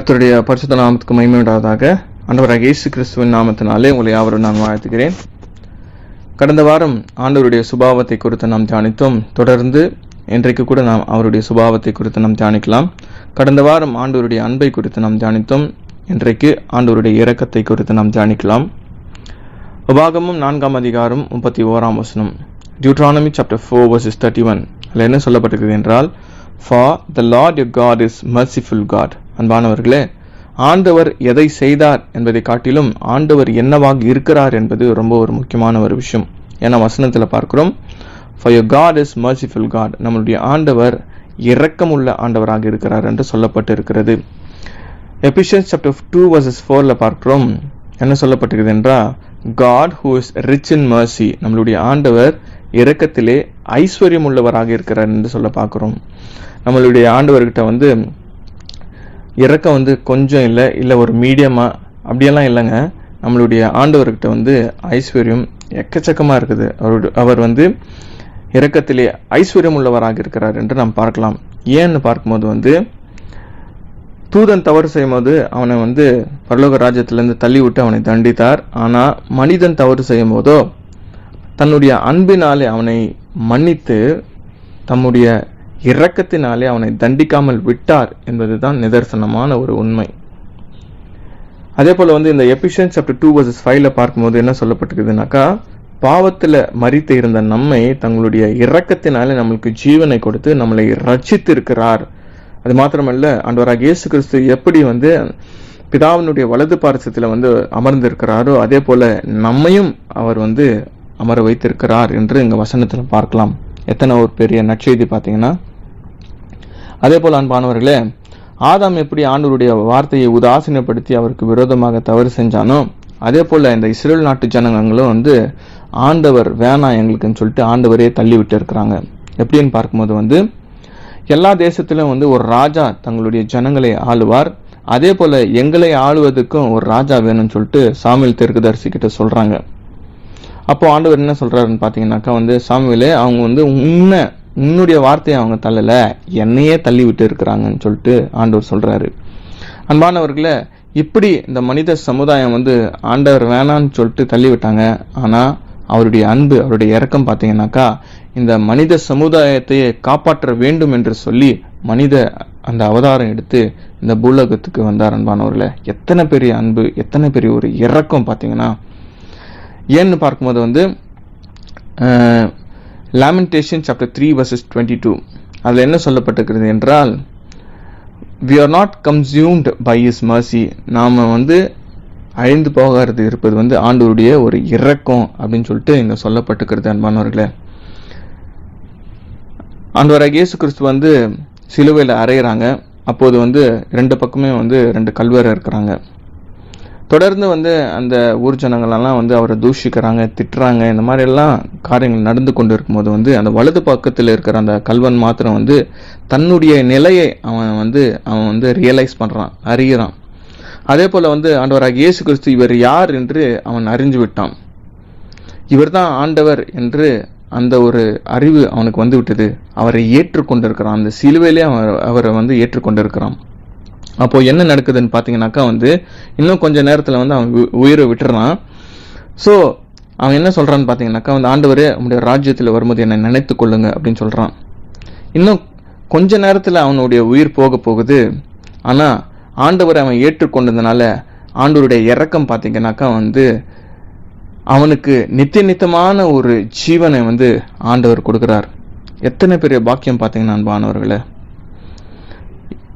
கர்த்தருடைய பரிசுத்த நாமத்துக்கு மகிமையுண்டாவதாக. ஆண்டவராக இயேசு கிறிஸ்துவின் நாமத்தினாலே உங்களை யாவரும் நான் வாழ்த்துகிறேன். கடந்த வாரம் ஆண்டவருடைய சுபாவத்தை குறித்து நாம் தியானித்தோம். தொடர்ந்து இன்றைக்கு கூட நாம் அவருடைய சுபாவத்தை குறித்து நாம் தியானிக்கலாம். கடந்த வாரம் ஆண்டவருடைய அன்பை குறித்து நாம் தியானித்தோம். இன்றைக்கு ஆண்டவருடைய இரக்கத்தை குறித்து நாம் தியானிக்கலாம். உபாகமும் நான்காம் அதிகாரம் முப்பத்தி ஓராம் வசனம். Deuteronomy chapter four verses thirty one அதில் என்ன சொல்லப்பட்டிருக்கிறது என்றால் for the Lord your God is merciful God அன்பானவர்களே ஆண்டவர் எதை செய்தார் என்பதை காட்டிலும் ஆண்டவர் என்னவாக இருக்கிறார் என்பது ரொம்ப ஒரு முக்கியமான ஒரு விஷயம். ஏன்னா வசனத்தில் பார்க்கிறோம் for your God is merciful God நம்மளுடைய ஆண்டவர் இரக்கமுள்ள ஆண்டவராக இருக்கிறார் என்று சொல்லப்பட்டு இருக்கிறது எபிஷியன்ஸ் சாப்டர் டூ வர்சஸ் ஃபோரில் பார்க்குறோம் என்ன சொல்லப்பட்டிருக்குது என்றால் God who is rich in mercy நம்மளுடைய ஆண்டவர் இரக்கத்திலே ஐஸ்வர்யம் உள்ளவராக இருக்கிறார் என்று சொல்ல பார்க்குறோம். நம்மளுடைய ஆண்டவர்கிட்ட வந்து இறக்கம் வந்து கொஞ்சம் இல்லை இல்லை ஒரு மீடியமாக அப்படியெல்லாம் இல்லைங்க. நம்மளுடைய ஆண்டவர்கிட்ட வந்து ஐஸ்வர்யம் எக்கச்சக்கமாக இருக்குது. அவரு அவர் வந்து இறக்கத்திலே ஐஸ்வர்யம் உள்ளவராக இருக்கிறார் என்று நாம் பார்க்கலாம். ஏன்னு பார்க்கும்போது வந்து தூதன் தவறு செய்யும்போது அவனை வந்து பரலோக ராஜ்யத்திலேருந்து தள்ளி விட்டு அவனை தண்டித்தார். ஆனால் மனிதன் தவறு செய்யும் போதோ தன்னுடைய அன்பினாலே அவனை மன்னித்து தம்முடைய இரக்கத்தினாலே அவனை தண்டிக்காமல் விட்டார் என்பதுதான் நிதர்சனமான ஒரு உண்மை. அதே போல் வந்து இந்த எபிஷியன் சாப்டர் டூ வர்சஸ் ஃபைவ்ல பார்க்கும்போது என்ன சொல்லப்பட்டிருக்குதுனாக்கா பாவத்தில் மறித்து இருந்த நம்மை தங்களுடைய இரக்கத்தினாலே நம்மளுக்கு ஜீவனை கொடுத்து நம்மளை ரட்சித்து இருக்கிறார் அது மாத்திரமல்ல ஆண்டவராக இயேசு கிறிஸ்து எப்படி வந்து பிதாவினுடைய வலது பாரசத்தில் வந்து அமர்ந்திருக்கிறாரோ அதே போல நம்மையும் அவர் வந்து அமர வைத்திருக்கிறார் என்று இங்கே வசனத்தில் பார்க்கலாம். எத்தனை ஒரு பெரிய நற்செய்தி பார்த்தீங்கன்னா அதே போல் அன்பானவர்களே ஆதாம் எப்படி ஆண்டவருடைய வார்த்தையை உதாசீனப்படுத்தி அவருக்கு விரோதமாக தவறு செஞ்சானோ அதே போல் இந்த இஸ்ரேல் நாட்டு ஜனங்களும் வந்து ஆண்டவர் வேணாம் எங்களுக்குன்னு சொல்லிட்டு ஆண்டவரே தள்ளி விட்டு இருக்கிறாங்க. எப்படின்னு பார்க்கும்போது வந்து எல்லா தேசத்திலும் வந்து ஒரு ராஜா தங்களுடைய ஜனங்களை ஆளுவார். அதே போல் எங்களை ஆளுவதற்கும் ஒரு ராஜா வேணும்னு சொல்லிட்டு சாமியல் தெற்குதரிசி கிட்ட சொல்கிறாங்க அப்போ ஆண்டவர் என்ன சொல்கிறாருன்னு பார்த்தீங்கன்னாக்கா வந்து சாமியிலே அவங்க வந்து உன்னை உன்னுடைய வார்த்தையை அவங்க தள்ளல என்னையே தள்ளி விட்டு இருக்கிறாங்கன்னு சொல்லிட்டு ஆண்டவர் சொல்றாரு. அன்பானவர்களே இப்படி இந்த மனித சமுதாயம் வந்து ஆண்டவர் வேணான்னு சொல்லிட்டு தள்ளி விட்டாங்க. ஆனா அவருடைய அன்பு அவருடைய இறக்கம் பார்த்தீங்கன்னாக்கா இந்த மனித சமுதாயத்தையே காப்பாற்ற வேண்டும் என்று சொல்லி மனித அந்த அவதாரம் எடுத்து இந்த பூலோகத்துக்கு வந்தார் அன்பானவர்களை. எத்தனை பெரிய அன்பு எத்தனை பெரிய ஒரு இறக்கம் பார்த்தீங்கன்னா ஏன்னு பார்க்கும்போது வந்து Lamentation chapter three verses twenty two அதில் என்ன சொல்லப்பட்டிருக்கிறது என்றால் we are not consumed by his mercy நாம் வந்து அழிந்து போகிறது இருப்பது வந்து ஆண்டவருடைய ஒரு இறக்கம் அப்படின்னு சொல்லிட்டு இங்க சொல்லப்பட்டுக்கிறது அன்பானவர்களே. ஆண்டவராக இயேசு கிறிஸ்து வந்து சிலுவையில் அறையிறாங்க. அப்போது வந்து ரெண்டு பக்கமே வந்து ரெண்டு கல்வரை இருக்கிறாங்க. தொடர்ந்து வந்து அந்த ஊர் ஜனங்களெல்லாம் வந்து அவரை தூஷிக்கிறாங்க திட்டுறாங்க. இந்த மாதிரி எல்லாம் காரியங்கள் நடந்து கொண்டு இருக்கும்போது வந்து அந்த வலது பக்கத்தில் இருக்கிற அந்த கல்வன் மாத்திரம் வந்து தன்னுடைய நிலையை அவன் வந்து அவன் வந்து ரியலைஸ் பண்ணுறான் அறிகிறான். அதே போல் வந்து ஆண்டவராக இயேசு கிறிஸ்து இவர் யார் என்று அவன் அறிஞ்சு விட்டான். இவர் தான் ஆண்டவர் என்று அந்த ஒரு அறிவு அவனுக்கு வந்து விட்டது. அவரை ஏற்றுக்கொண்டிருக்கிறான். அந்த சிலுவையிலே அவன் அவரை வந்து ஏற்றுக்கொண்டிருக்கிறான். அப்போது என்ன நடக்குதுன்னு பார்த்தீங்கன்னாக்கா வந்து இன்னும் கொஞ்ச நேரத்தில் வந்து அவன் உ- உயிரை விட்டுறான். ஸோ அவன் என்ன சொல்கிறான்னு பார்த்தீங்கன்னாக்கா வந்து ஆண்டவரே உடைய ராஜ்யத்தில் வரும்போது என்னை நினைத்து கொள்ளுங்க அப்படின்னு சொல்கிறான் இன்னும் கொஞ்ச நேரத்தில் அவனுடைய உயிர் போக போகுது. ஆனால் ஆண்டவரை அவன் ஏற்றுக்கொண்டதுனால ஆண்டவருடைய இறக்கம் பார்த்தீங்கன்னாக்கா வந்து அவனுக்கு நித்திய நித்தமான ஒரு ஜீவனை வந்து ஆண்டவர் கொடுக்கிறார். எத்தனை பெரிய பாக்கியம் பார்த்தீங்கன்னா அன்பானவர்களை?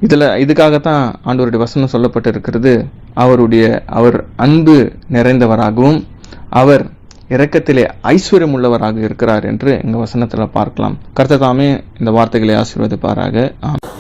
இதில் இதுக்காகத்தான் ஆண்டவருடைய வசனம் சொல்லப்பட்டு இருக்கிறது அவருடைய அவர் அன்பு நிறைந்தவராகவும் அவர் இரக்கத்திலே ஐஸ்வர்யம் உள்ளவராக இருக்கிறார் என்று எங்கள் வசனத்தில் பார்க்கலாம். கர்த்தர் தாமே இந்த வார்த்தைகளை ஆசீர்வதிப்பாராக. ஆமென்.